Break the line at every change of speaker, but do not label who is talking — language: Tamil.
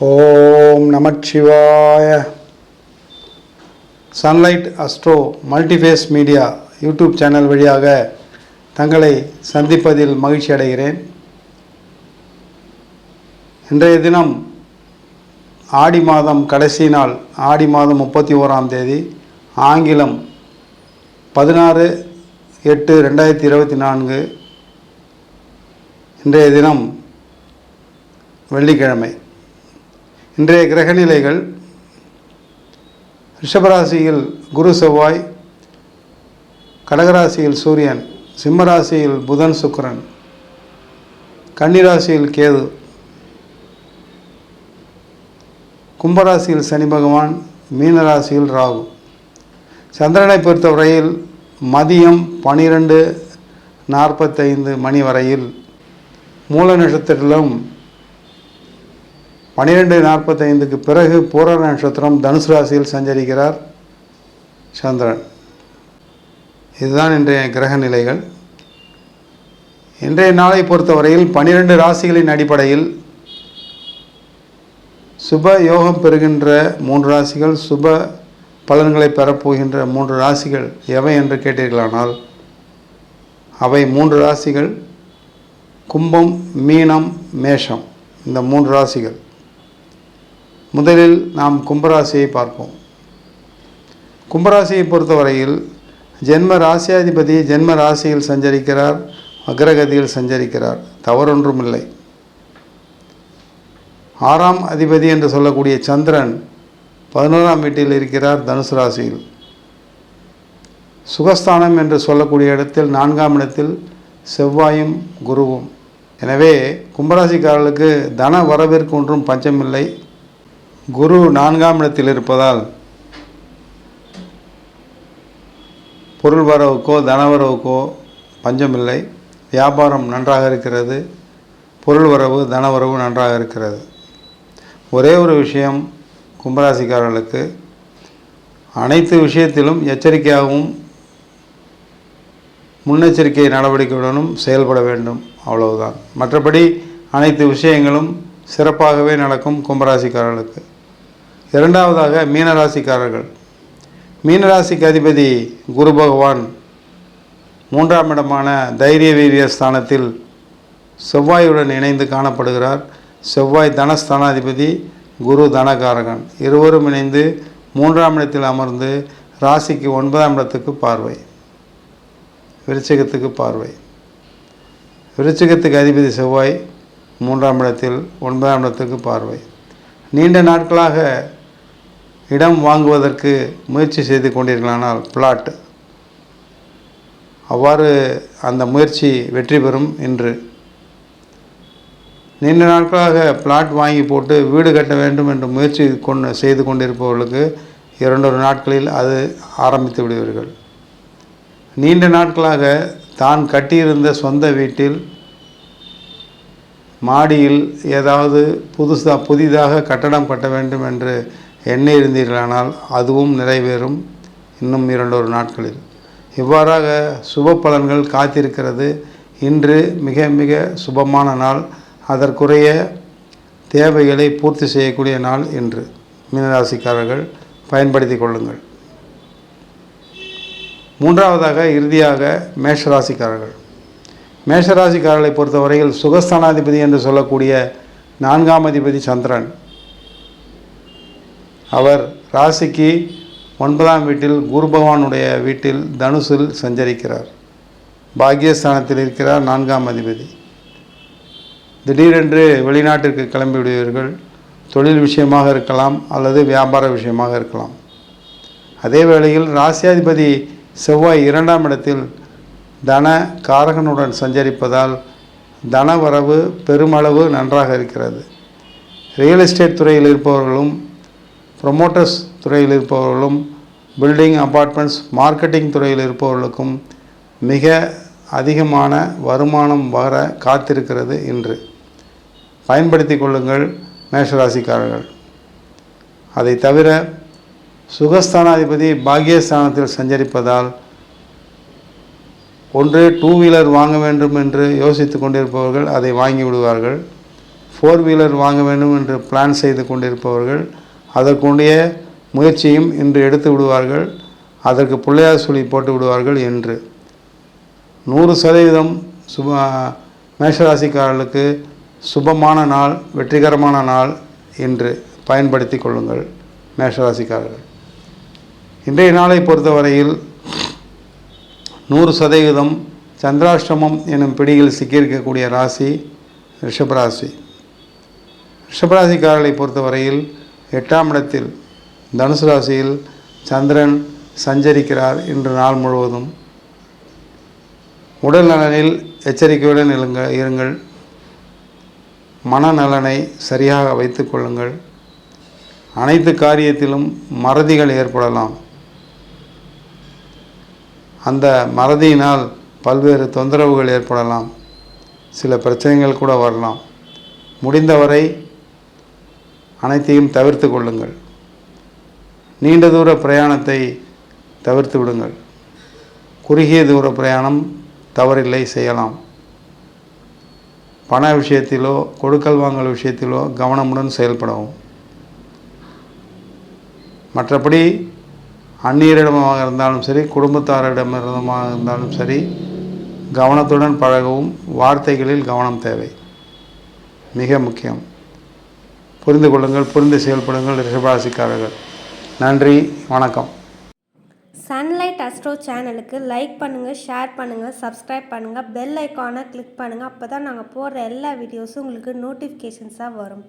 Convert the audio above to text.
ஓம் நமச்சிவாய. Sunlight Astro Multiphase Media YouTube channel வழியாக தங்களை சந்திப்பதில் மகிழ்ச்சி அடைகிறேன். இன்றைய தினம் ஆடி மாதம் கடைசி நாள் ஆடி மாதம் முப்பத்தி ஓராம் தேதி ஆங்கிலம் பதினாறு எட்டு ரெண்டாயிரத்தி இருபத்தி நான்கு. இன்றைய தினம் வெள்ளிக்கிழமை. இன்றைய கிரகநிலைகள் ரிஷபராசியில் குரு செவ்வாய் கடகராசியில் சூரியன் சிம்மராசியில் புதன் சுக்கிரன் கன்னிராசியில் கேது கும்பராசியில் சனி பகவான் மீனராசியில் ராகு. சந்திரனை பொறுத்தவரையில் மதியம் பனிரெண்டு நாற்பத்தைந்து மணி வரையில் மூல நட்சத்திரத்திலும் பன்னிரெண்டு நாற்பத்தைந்துக்கு பிறகு பூர நட்சத்திரம் தனுசு ராசியில் சஞ்சரிக்கிறார் சந்திரன். இதுதான் இன்றைய கிரக நிலைகள். இன்றைய நாளை பொறுத்தவரையில் பன்னிரெண்டு ராசிகளின் அடிப்படையில் சுப யோகம் பெறுகின்ற மூன்று ராசிகள் சுப பலன்களை பெறப்போகின்ற மூன்று ராசிகள் எவை என்று கேட்டீர்களானால் அவை மூன்று ராசிகள் கும்பம் மீனம் மேஷம். இந்த மூன்று ராசிகள் முதலில் நாம் கும்பராசியை பார்ப்போம். கும்பராசியை பொறுத்தவரையில் ஜென்ம ராசியாதிபதி ஜென்ம ராசியில் சஞ்சரிக்கிறார் அக்ரகதியில் சஞ்சரிக்கிறார். தவறொன்றும் இல்லை ஆறாம் அதிபதி என்று சொல்லக்கூடிய சந்திரன் பதினோராம் வீட்டில் இருக்கிறார் தனுசு ராசியில். சுகஸ்தானம் என்று சொல்லக்கூடிய இடத்தில் நான்காம் இடத்தில் செவ்வாயும் குருவும். எனவே கும்பராசிக்காரர்களுக்கு தன வரவிற்கு ஒன்றும் பஞ்சமில்லை. குரு நான்காம் இடத்தில் இருப்பதால் பொருள் வரவுக்கோ தனவரவுக்கோ பஞ்சமில்லை. வியாபாரம் நன்றாக இருக்கிறது. பொருள் வரவு தனவரவு நன்றாக இருக்கிறது. ஒரே ஒரு விஷயம் கும்பராசிக்காரர்களுக்கு அனைத்து விஷயத்திலும் எச்சரிக்கையாகவும் முன்னெச்சரிக்கை நடவடிக்கையுடனும் செயல்பட வேண்டும். அவ்வளவுதான். மற்றபடி அனைத்து விஷயங்களும் சிறப்பாகவே நடக்கும் கும்பராசிக்காரர்களுக்கு. இரண்டாவதாக மீனராசிக்காரர்கள். மீனராசிக்கு அதிபதி குரு பகவான் மூன்றாம் இடமான தைரிய வீரிய ஸ்தானத்தில் செவ்வாயுடன் இணைந்து காணப்படுகிறார். செவ்வாய் தனஸ்தானாதிபதி குரு தனகாரகன். இருவரும் இணைந்து மூன்றாம் இடத்தில் அமர்ந்து ராசிக்கு ஒன்பதாம் இடத்துக்கு பார்வை. விருச்சிகத்துக்கு பார்வை. விருச்சிகத்துக்கு அதிபதி செவ்வாய் மூன்றாம் இடத்தில் ஒன்பதாம் இடத்துக்கு பார்வை. நீண்ட நாட்களாக இடம் வாங்குவதற்கு முயற்சி செய்து கொண்டீர்களானால் பிளாட். அவ்வாறு அந்த முயற்சி வெற்றி பெறும் இன்று. நீண்ட நாட்களாக பிளாட் வாங்கி போட்டு வீடு கட்ட வேண்டும் என்று முயற்சி கொண்டு செய்து கொண்டிருப்பவர்களுக்கு இரண்டொரு நாட்களில் அது ஆரம்பித்து விடுவீர்கள். நீண்ட நாட்களாக தான் கட்டியிருந்த சொந்த வீட்டில் மாடியில் ஏதாவது புதுசாக புதிதாக கட்டடம் கட்ட வேண்டும் என்று எண்ணி இருந்தீர்களானால் அதுவும் நிறைவேறும் இன்னும் இரண்டொரு நாட்களில். இவ்வாறாக சுப பலன்கள் காத்திருக்கிறது. இன்று மிக மிக சுபமான நாள். அதற்குரிய தேவைகளை பூர்த்தி செய்யக்கூடிய நாள் இன்று. மீனராசிக்காரர்கள் பயன்படுத்தி கொள்ளுங்கள். மூன்றாவதாக இறுதியாக மேஷராசிக்காரர்கள். மேஷராசிக்காரர்களை பொறுத்தவரையில் சுகஸ்தானாதிபதி என்று சொல்லக்கூடிய நான்காம் அதிபதி சந்திரன். அவர் ராசிக்கு ஒன்பதாம் வீட்டில் குரு பகவானுடைய வீட்டில் தனுசில் சஞ்சரிக்கிறார். பாக்யஸ்தானத்தில் இருக்கிறார் நான்காம் அதிபதி. திடீரென்று வெளிநாட்டிற்கு கிளம்பிவிடுவீர்கள். தொழில் விஷயமாக இருக்கலாம் அல்லது வியாபார விஷயமாக இருக்கலாம். அதே வேளையில் ராசியாதிபதி செவ்வாய் இரண்டாம் இடத்தில் தன காரகனுடன் சஞ்சரிப்பதால் தனவரவு பெருமளவு நன்றாக இருக்கிறது. ரியல் எஸ்டேட் துறையில் இருப்பவர்களும் ப்ரொமோட்டர்ஸ் துறையில் இருப்பவர்களும் பில்டிங் அப்பார்ட்மெண்ட்ஸ் மார்க்கெட்டிங் துறையில் இருப்பவர்களுக்கும் மிக அதிகமான வருமானம் வர காத்திருக்கிறது இன்று. பயன்படுத்தி கொள்ளுங்கள் மேஷராசிக்காரர்கள். அதை தவிர சுகஸ்தானாதிபதி பாக்கியஸ்தானத்தில் சஞ்சரிப்பதால் ஒன்று டூ வீலர் வாங்க வேண்டும் என்று யோசித்து கொண்டிருப்பவர்கள் அதை வாங்கி விடுவார்கள். ஃபோர் வீலர் வாங்க வேண்டும் என்று பிளான் செய்து கொண்டிருப்பவர்கள் அதற்குண்டிய முயற்சியும் இன்று எடுத்து விடுவார்கள் அதற்கு பிள்ளையார் சொல்லி போட்டு விடுவார்கள் என்று. நூறு சதவீதம் சுப மேஷராசிக்காரர்களுக்கு சுபமான நாள் வெற்றிகரமான நாள் என்று பயன்படுத்தி கொள்ளுங்கள் மேஷராசிக்காரர்கள். இன்றைய நாளை பொறுத்தவரையில் நூறு சதவீதம் சந்திராஷ்டமம் எனும் பிடியில் சிக்கியிருக்கக்கூடிய ராசி ரிஷபராசி. ரிஷபராசிக்காரர்களை பொறுத்தவரையில் எட்டாம் இடத்தில் தனுசு ராசியில் சந்திரன் சஞ்சரிக்கிறார் இன்று நாள் முழுவதும். உடல் நலனில் எச்சரிக்கையுடன் இருங்க இருங்கள். மனநலனை சரியாக வைத்து கொள்ளுங்கள். அனைத்து காரியத்திலும் மறதிகள் ஏற்படலாம். அந்த மறதியினால் பல்வேறு தொந்தரவுகள் ஏற்படலாம். சில பிரச்சனைகள் கூட வரலாம். முடிந்தவரை அனைத்தையும் தவிர்த்து கொள்ளுங்கள். நீண்ட தூர பிரயாணத்தை தவிர்த்து விடுங்கள். குறுகிய தூர பிரயாணம் தவறில்லை செய்யலாம். பண விஷயத்திலோ கொடுக்கல் வாங்கல் விஷயத்திலோ கவனமுடன் செயல்படவும். மற்றபடி அந்நியரிடமாக இருந்தாலும் சரி குடும்பத்தாரிடமிருந்தமாக இருந்தாலும் சரி கவனத்துடன் பழகவும். வார்த்தைகளில் கவனம் தேவை. மிக முக்கியம். புரிந்து கொள்ளுங்கள் புரிந்து செயல்படுங்கள் ரிஷபராசிக்காரர்கள் நன்றி வணக்கம்.
சன்லைட் அஸ்ட்ரோ சேனலுக்கு லைக் பண்ணுங்கள் ஷேர் பண்ணுங்கள் சப்ஸ்கிரைப் பண்ணுங்கள் பெல் ஐக்கானை கிளிக் பண்ணுங்கள் அப்போ தான் நாங்கள் போடுற எல்லா வீடியோஸும் உங்களுக்கு நோட்டிஃபிகேஷன்ஸாக வரும்.